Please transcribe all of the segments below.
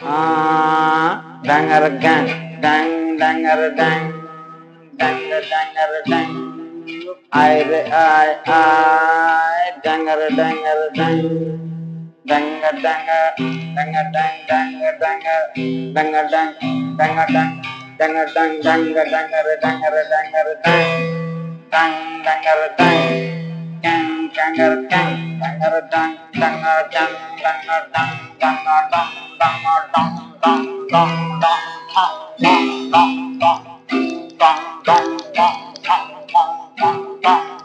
Dangar gang, dang, dangar dang, dangar dangar dang. I re I I, dangar dangar dang, dangar dangar, dangar dang, dangar dangar, dangar dang, dangar dang, dangar dang, dangar dangar, dangar dangar dang, dang dangar dang. Gang, danger gang, danger dang, danger dang, danger dang, danger dang, danger dang, dang dang dang, dang dang dang, dang dang dang, dang dang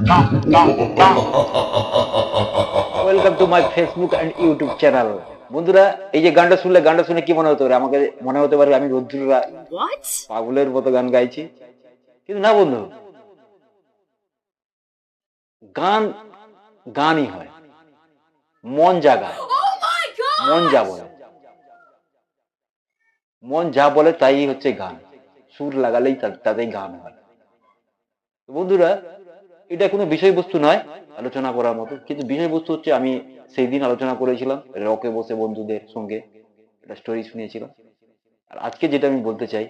dang, dang dang. Welcome to my Facebook and YouTube channel বন্ধুরা এই যে গানটা শুনলে গানটা শুনে কি মনে হতে পারে আমাকে মনে হতে পারে আমি রোদ্দুরা পাগলের মতো গান গাইছি কিন্তু না বন্ধু গান গানই হয়। মন জাগায় Oh মন যা বলে। মন যা বলে তাই হচ্ছে গান। সুর লাগালেই তাদের গান হয়। বন্ধুরা এটা কোনো বিষয়বস্তু নয় আলোচনা করার মতো। কিন্তু বিষয়বস্তু হচ্ছে আমি সেই দিন আলোচনা করেছিলাম রকে বসে বন্ধুদের সঙ্গে একটা স্টোরি শুনিয়েছিলাম। আর আজকে যেটা আমি বলতে চাই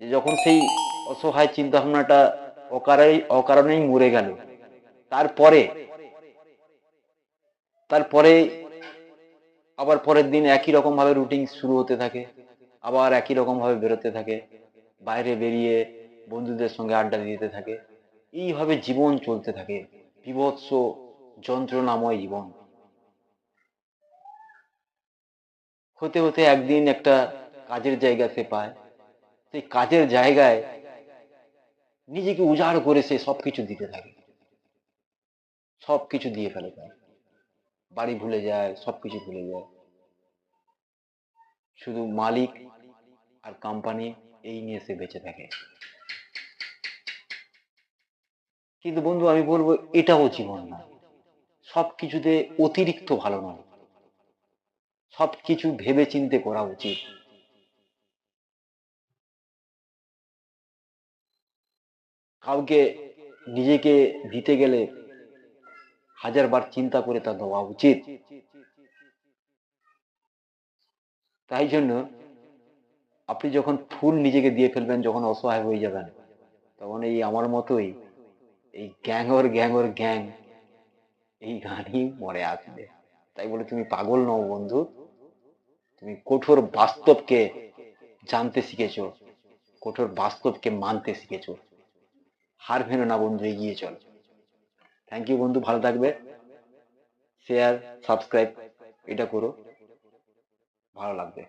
যে যখন সেই অসহায় চিন্তা ভাবনাটা অকারেই অকারণেই মরে গেল তারপরে তারপরে আবার পরের দিন একই রকম ভাবে রুটিন শুরু হতে থাকে, আবার একই রকম ভাবে বেরোতে থাকে, বাইরে বেরিয়ে বন্ধুদের সঙ্গে আড্ডা দিতে থাকে। এইভাবে জীবন চলতে থাকে, বিভৎস যন্ত্রণাময় জীবন। হতে হতে একদিন একটা কাজের জায়গা সে পায়, সেই কাজের জায়গায় নিজেকে উজাড় করে সে সবকিছু দিতে থাকে, সবকিছু দিয়ে ফেলে তার। বাড়ি ভুলে যায়, সবকিছু ভুলে যায়। শুধু মালিক আর কোম্পানি এই নিয়ে সে বেঁচে থাকে। কিন্তু বন্ধু, আমি বলব, এটাও জীবন না। সবকিছুতে অতিরিক্ত ভালো নয়। সবকিছু ভেবে চিন্তে করা উচিত। কাউকে নিজেকে দিতে গেলে হাজার বার চিন্তা করে তা দেওয়া উচিত। তাই জন্য আপনি যখন ফুল নিজেকে দিয়ে ফেলবেন, যখন অসহায় হয়ে যাবেন, তখন এই আমার মতোই এই গ্যাংর গ্যাংর গ্যাং এই গানই মরে আসবে। তাই বলে তুমি পাগল নও বন্ধু। তুমি কঠোর বাস্তবকে জানতে শিখেছো, কঠোর বাস্তবকে মানতে শিখেছো। হার ভেনো না বন্ধু, এগিয়ে চল। থ্যাংক ইউ বন্ধু ভালো থাকবে। শেয়ার সাবস্ক্রাইব এটা করো। ভালো লাগবে।